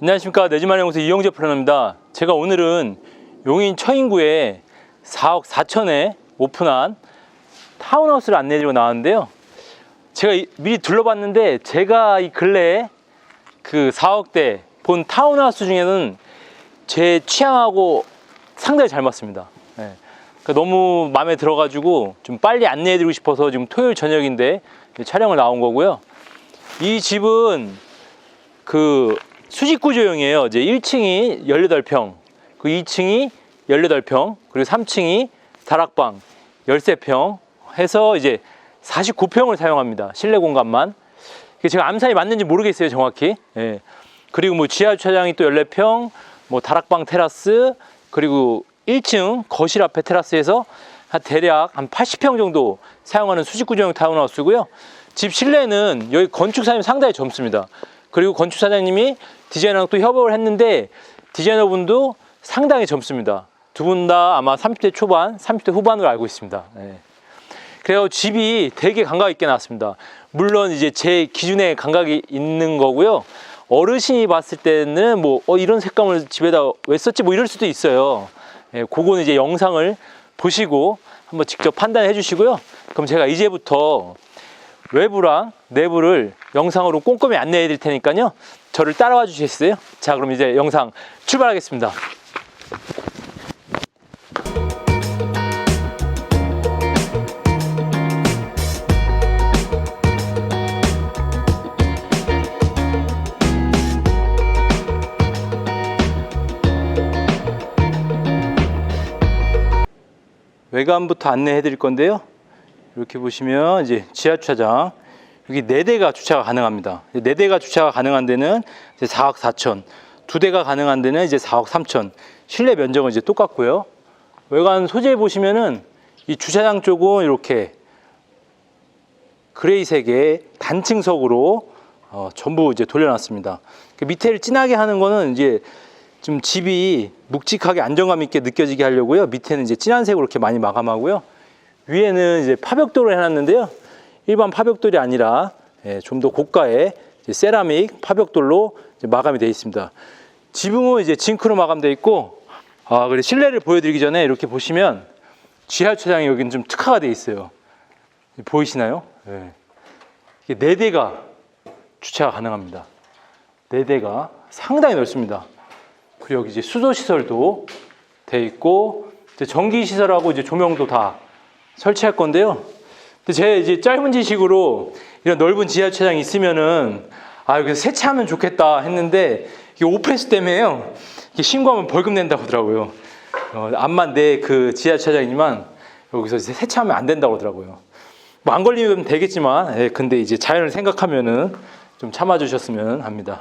안녕하십니까 내지마을 연구소 이영재 프로입니다. 제가 오늘은 용인 처인구에 4억 4천에 오픈한 타운하우스를 안내드리고 나왔는데요. 제가 이- 미리 둘러봤는데 제가 이 근래에 그 4억대 본 타운하우스 중에는 제 취향하고 상당히 잘 맞습니다. 네. 그러니까 너무 마음에 들어가지고 좀 빨리 안내해드리고 싶어서 지금 토요일 저녁인데 촬영을 나온 거고요. 이 집은 그 수직 구조형이에요. 이제 1층이 18평, 그 2층이 18평, 그리고 3층이 다락방 13평 해서 이제 49평을 사용합니다. 실내 공간만. 제가 암산이 맞는지 모르겠어요, 정확히. 예. 그리고 뭐 지하 주차장이 또 14평, 뭐 다락방 테라스, 그리고 1층 거실 앞에 테라스에서 한 대략 한 80평 정도 사용하는 수직 구조형 타운하우스고요. 집 실내는 여기 건축사님 상당히 젊습니다. 그리고 건축사장님이 디자이너랑 또 협업을 했는데 디자이너분도 상당히 젊습니다. 두 분 다 아마 30대 초반, 30대 후반으로 알고 있습니다. 예. 그래서 집이 되게 감각 있게 나왔습니다. 물론 이제 제 기준에 감각이 있는 거고요. 어르신이 봤을 때는 뭐 어, 이런 색감을 집에다 왜 썼지 뭐 이럴 수도 있어요. 예, 그거는 이제 영상을 보시고 한번 직접 판단해 주시고요. 그럼 제가 이제부터 외부랑 내부를 영상으로 꼼꼼히 안내해 드릴 테니까요. 저를 따라와 주시겠어요? 자, 그럼 이제 영상 출발하겠습니다. 외관부터 안내해 드릴 건데요. 이렇게 보시면 이제 지하 주차장 여기 네 대가 주차가 가능합니다. 네 대가 주차가 가능한 데는 이제 4억 4천, 두 대가 가능한 데는 이제 4억 3천. 실내 면적은 이제 똑같고요. 외관 소재 보시면은 이 주차장 쪽은 이렇게 그레이색의 단층석으로 어, 전부 이제 돌려놨습니다. 그 밑에를 진하게 하는 거는 이제 좀 집이 묵직하게 안정감 있게 느껴지게 하려고요. 밑에는 이제 진한 색으로 이렇게 많이 마감하고요. 위에는 이제 파벽돌을 해놨는데요. 일반 파벽돌이 아니라 예, 좀더 고가의 세라믹 파벽돌로 마감이 되어 있습니다. 지붕은 이제 징크로 마감되어 있고, 아, 그리고 실내를 보여드리기 전에 이렇게 보시면 지하 주차장이 여기는 좀 특화가 되어 있어요. 보이시나요? 예. 이게 네 대가 주차가 가능합니다. 네 대가 상당히 넓습니다. 그리고 여기 이제 수도 시설도 돼 있고 전기 시설하고 이제 조명도 다 설치할 건데요. 제 이제 짧은 지식으로 이런 넓은 지하 주차장이 있으면은 아 여기서 세차하면 좋겠다 했는데 이게 오펜스 때문에요. 이게 신고하면 벌금 낸다고 하더라고요. 어, 암만 내 그 지하 주차장이지만 여기서 세차하면 안 된다고 하더라고요. 뭐 안 걸리면 되겠지만 예, 근데 이제 자연을 생각하면은 좀 참아주셨으면 합니다.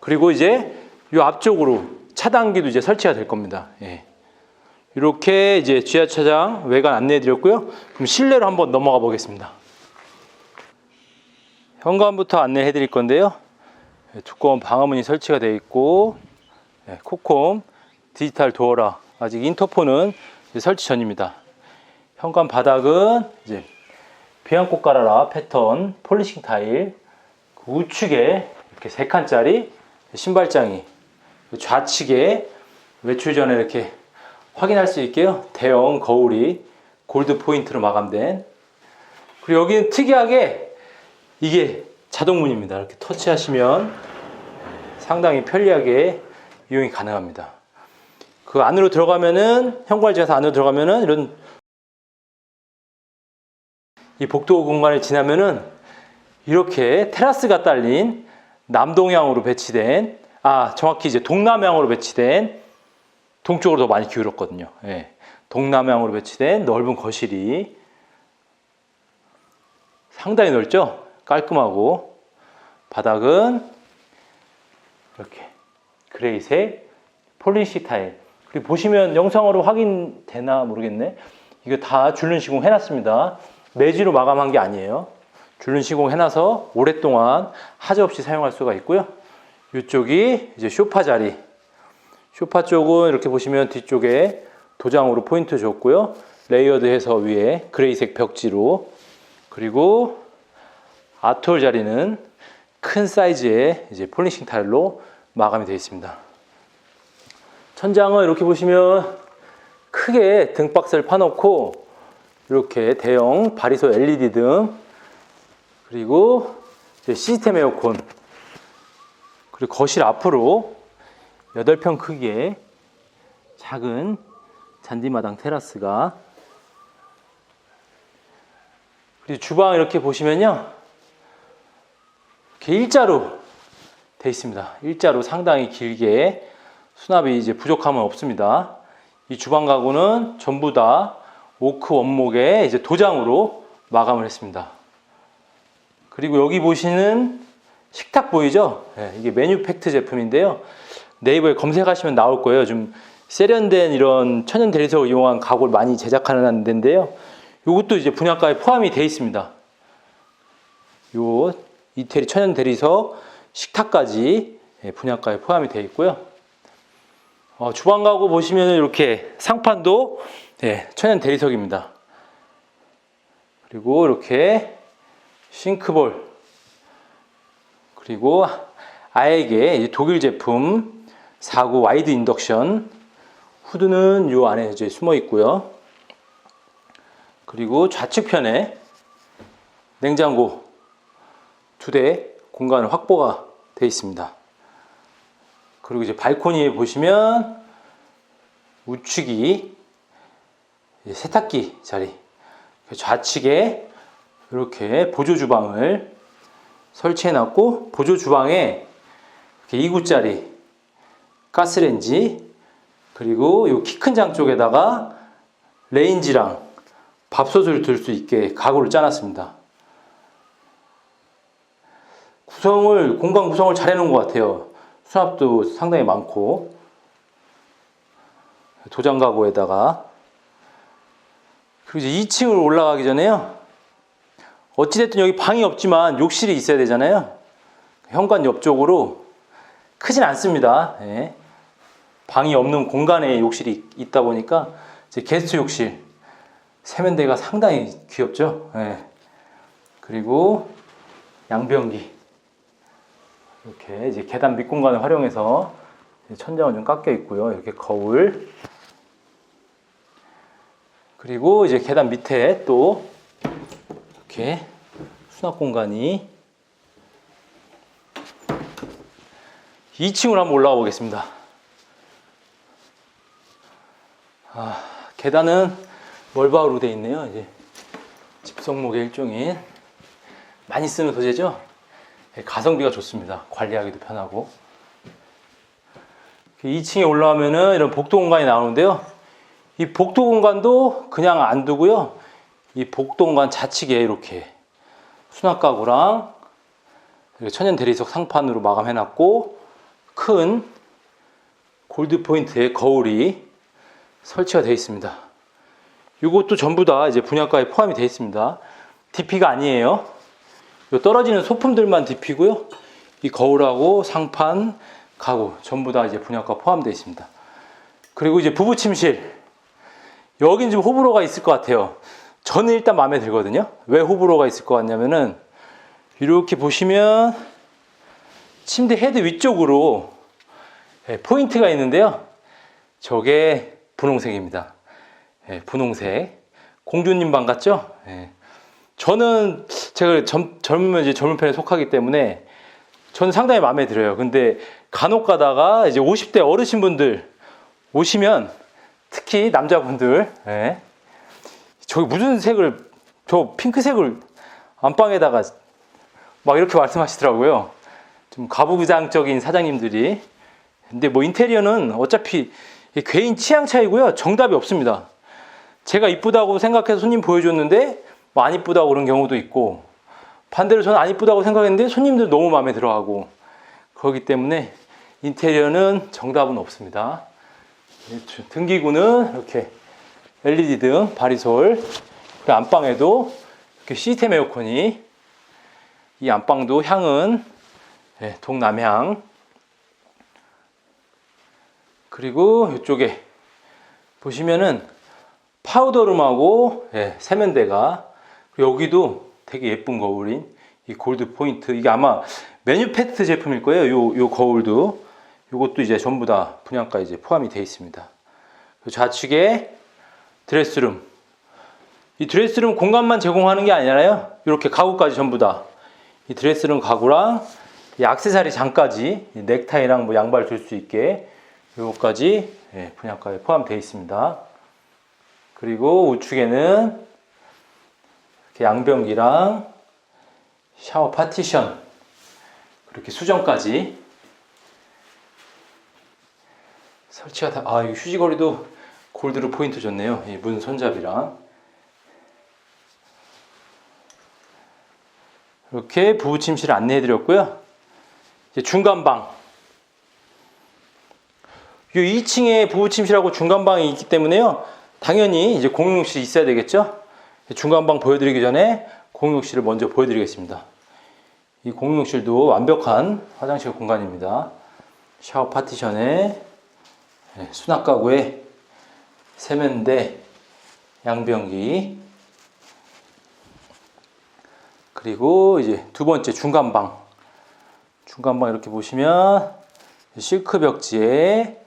그리고 이제 이 앞쪽으로 차단기도 이제 설치가 될 겁니다. 예. 이렇게 이제 지하차장 외관 안내해 드렸고요. 그럼 실내로 한번 넘어가 보겠습니다. 현관부터 안내해 드릴 건데요. 예, 두꺼운 방화문이 설치가 되어 있고 예, 코콤 디지털 도어라 아직 인터폰은 설치 전입니다. 현관 바닥은 이제 비앙코 까라라 패턴 폴리싱 타일 그 우측에 이렇게 세 칸짜리 신발장이 좌측에 외출 전에 이렇게 확인할 수 있게요. 대형 거울이 골드 포인트로 마감된. 그리고 여기는 특이하게 이게 자동문입니다. 이렇게 터치하시면 상당히 편리하게 이용이 가능합니다. 그 안으로 들어가면은 현관지에서 안으로 들어가면은 이런 이 복도 공간을 지나면은 이렇게 테라스가 딸린 남동향으로 배치된 아 정확히 이제 동남향으로 배치된 동쪽으로 더 많이 기울었거든요. 예. 동남향으로 배치된 넓은 거실이 상당히 넓죠. 깔끔하고 바닥은 이렇게 그레이색 폴리시 타일. 그리고 보시면 영상으로 확인되나 모르겠네. 이거 다 줄눈 시공 해놨습니다. 매지로 마감한 게 아니에요. 줄눈 시공 해놔서 오랫동안 하자 없이 사용할 수가 있고요. 이쪽이 이제 쇼파 자리. 쇼파 쪽은 이렇게 보시면 뒤쪽에 도장으로 포인트 줬고요. 레이어드해서 위에 그레이색 벽지로 그리고 아톨 자리는 큰 사이즈의 이제 폴리싱 타일로 마감이 되어 있습니다. 천장은 이렇게 보시면 크게 등박스를 파놓고 이렇게 대형 바리소 LED 등 그리고 시스템 에어컨 그리고 거실 앞으로 8평 크기의 작은 잔디마당 테라스가 그리고 주방 이렇게 보시면요 이렇게 일자로 돼 있습니다 일자로 상당히 길게 수납이 이제 부족함은 없습니다 이 주방 가구는 전부 다 오크 원목의 이제 도장으로 마감을 했습니다 그리고 여기 보시는 식탁 보이죠? 네, 이게 메뉴 팩트 제품인데요. 네이버에 검색하시면 나올 거예요. 좀 세련된 이런 천연 대리석을 이용한 가구를 많이 제작하는 데인데요. 이것도 이제 분양가에 포함이 되어 있습니다. 요 이태리 천연 대리석 식탁까지 예, 분양가에 포함이 되어 있고요. 어, 주방 가구 보시면 이렇게 상판도 예, 천연 대리석입니다. 그리고 이렇게 싱크볼 그리고 아에게 독일 제품 49 와이드 인덕션 후드는 요 안에 이제 숨어 있고요. 그리고 좌측편에 냉장고 두 대 공간을 확보가 되어 있습니다. 그리고 이제 발코니에 보시면 우측이 세탁기 자리 좌측에 이렇게 보조 주방을 설치해 놨고 보조 주방에 이렇게 2구짜리 가스레인지 그리고 이키큰 장 쪽에다가 레인지랑 밥솥을 들 수 있게 가구를 짜놨습니다. 구성을 공간 구성을 잘 해놓은 것 같아요. 수납도 상당히 많고 도장 가구에다가 그리고 이제 2층으로 올라가기 전에요. 어찌됐든 여기 방이 없지만 욕실이 있어야 되잖아요. 현관 옆쪽으로 크진 않습니다. 예. 방이 없는 공간에 욕실이 있다 보니까 이제 게스트 욕실 세면대가 상당히 귀엽죠. 예. 그리고 양변기 이렇게 이제 계단 밑공간을 활용해서 천장은 좀 깎여 있고요. 이렇게 거울 그리고 이제 계단 밑에 또 이렇게 수납 공간이 2층으로 한번 올라가 보겠습니다. 아, 계단은 멀바우로 되어 있네요. 이제 집성목의 일종인 많이 쓰는 소재죠. 예, 가성비가 좋습니다. 관리하기도 편하고. 2층에 올라오면은 이런 복도 공간이 나오는데요. 이 복도 공간도 그냥 안 두고요. 이 복도 공간 좌측에 이렇게 수납 가구랑 천연 대리석 상판으로 마감해 놨고 큰 골드 포인트의 거울이 설치가 되어 있습니다. 이것도 전부 다 이제 분양가에 포함이 되어 있습니다. DP가 아니에요. 요 떨어지는 소품들만 DP고요. 이 거울하고 상판, 가구 전부 다 이제 분양가 포함되어 있습니다. 그리고 이제 부부 침실 여긴 좀 호불호가 있을 것 같아요. 저는 일단 마음에 들거든요. 왜 호불호가 있을 것 같냐면은 이렇게 보시면 침대 헤드 위쪽으로 예, 포인트가 있는데요. 저게 분홍색입니다. 예, 분홍색. 공주님 방 같죠? 예. 저는 제가 젊, 젊으면 이제 젊은 편에 속하기 때문에 저는 상당히 마음에 들어요. 근데 간혹 가다가 이제 50대 어르신분들 오시면 특히 남자분들 예. 저기 무슨 색을 저 핑크색을 안방에다가 막 이렇게 말씀하시더라고요. 좀 가부장적인 사장님들이. 근데 뭐 인테리어는 어차피 개인 취향 차이고요. 정답이 없습니다. 제가 이쁘다고 생각해서 손님 보여줬는데 뭐 안 이쁘다고 그런 경우도 있고 반대로 저는 안 이쁘다고 생각했는데 손님들 너무 마음에 들어하고 그렇기 때문에 인테리어는 정답은 없습니다. 등기구는 이렇게 LED 등 바리솔 그리고 안방에도 이렇게 시스템 에어컨이 이 안방도 향은 예, 동남향 그리고 이쪽에 보시면은 파우더룸하고 예, 세면대가 여기도 되게 예쁜 거울인 이 골드 포인트 이게 아마 메뉴팩트 제품일 거예요. 요, 요 거울도 이것도 이제 전부 다 분양가 이제 포함이 되어 있습니다. 그리고 좌측에 드레스룸. 이 드레스룸 공간만 제공하는 게 아니라요. 이렇게 가구까지 전부 다. 이 드레스룸 가구랑 이 액세서리 장까지 이 넥타이랑 뭐 양발 들수 있게 요거까지 예, 분양가에 포함되어 있습니다. 그리고 우측에는 양변기랑 샤워 파티션 그렇게 수정까지 설치가 다, 아, 이 휴지거리도 골드로 포인트 줬네요. 이 문 손잡이랑. 이렇게 부부 침실을 안내해 드렸고요. 중간방. 이 2층에 부부 침실하고 중간방이 있기 때문에요. 당연히 이제 공용실이 있어야 되겠죠. 중간방 보여드리기 전에 공용실을 먼저 보여드리겠습니다. 이 공용실도 완벽한 화장실 공간입니다. 샤워 파티션에 네, 수납 가구에 세면대, 양변기 그리고 이제 두 번째 중간방 중간방 이렇게 보시면 실크 벽지에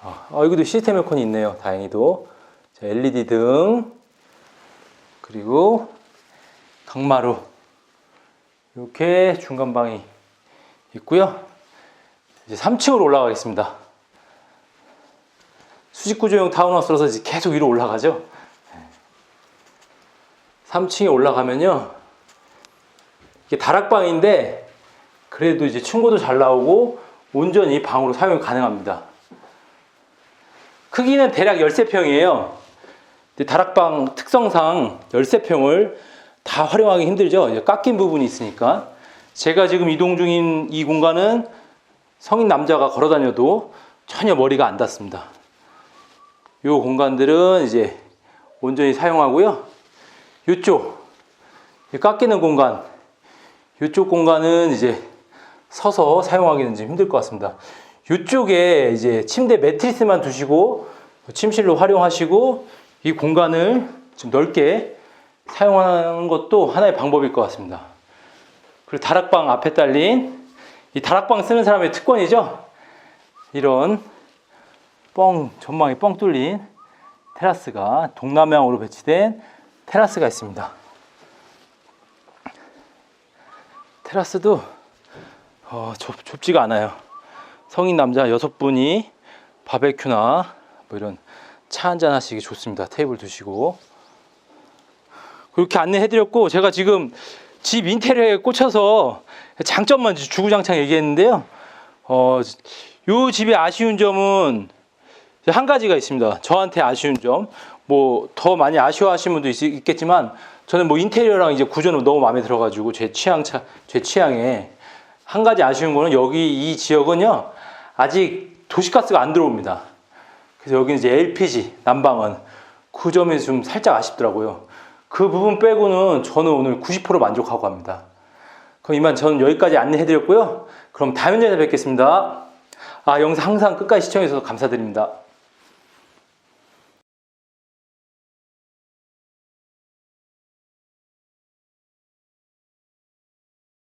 아, 아, 여기도 시스템 에어컨이 있네요. 다행히도 자, LED 등 그리고 강마루 이렇게 중간 방이 있고요. 이제 3층으로 올라가겠습니다. 수직 구조용 타운하우스라서 이제 계속 위로 올라가죠. 3층에 올라가면요. 이게 다락방인데 그래도 이제 층고도 잘 나오고 온전히 방으로 사용이 가능합니다. 크기는 대략 13평이에요. 다락방 특성상 13평을 다 활용하기 힘들죠. 깎인 부분이 있으니까. 제가 지금 이동 중인 이 공간은 성인 남자가 걸어 다녀도 전혀 머리가 안 닿습니다. 이 공간들은 이제 온전히 사용하고요. 이쪽 깎이는 공간, 이쪽 공간은 이제 서서 사용하기는 좀 힘들 것 같습니다. 이쪽에 이제 침대 매트리스만 두시고 침실로 활용하시고 이 공간을 좀 넓게 사용하는 것도 하나의 방법일 것 같습니다. 그리고 다락방 앞에 딸린 이 다락방 쓰는 사람의 특권이죠. 이런 뻥 전망이 뻥 뚫린 테라스가 동남향으로 배치된 테라스가 있습니다. 테라스도 어, 좁, 좁지가 않아요. 성인 남자 여섯 분이 바베큐나 뭐 이런 차 한잔 하시기 좋습니다. 테이블 두시고 그렇게 안내해드렸고 제가 지금 집 인테리어에 꽂혀서 장점만 주구장창 얘기했는데요. 어, 요 집의 아쉬운 점은 한 가지가 있습니다. 저한테 아쉬운 점. 뭐 더 많이 아쉬워하시는 분도 있, 있겠지만 저는 뭐 인테리어랑 이제 구조는 너무 마음에 들어가지고 제 취향 차, 제 취향에 한 가지 아쉬운 거는 여기 이 지역은요 아직 도시가스가 안 들어옵니다. 그래서 여기는 이제 LPG 난방은 그 점이 좀 살짝 아쉽더라고요. 그 부분 빼고는 저는 오늘 90% 만족하고 갑니다. 그럼 이만 저는 여기까지 안내해드렸고요. 그럼 다음 연에 뵙겠습니다. 아 영상 항상 끝까지 시청해주셔서 감사드립니다.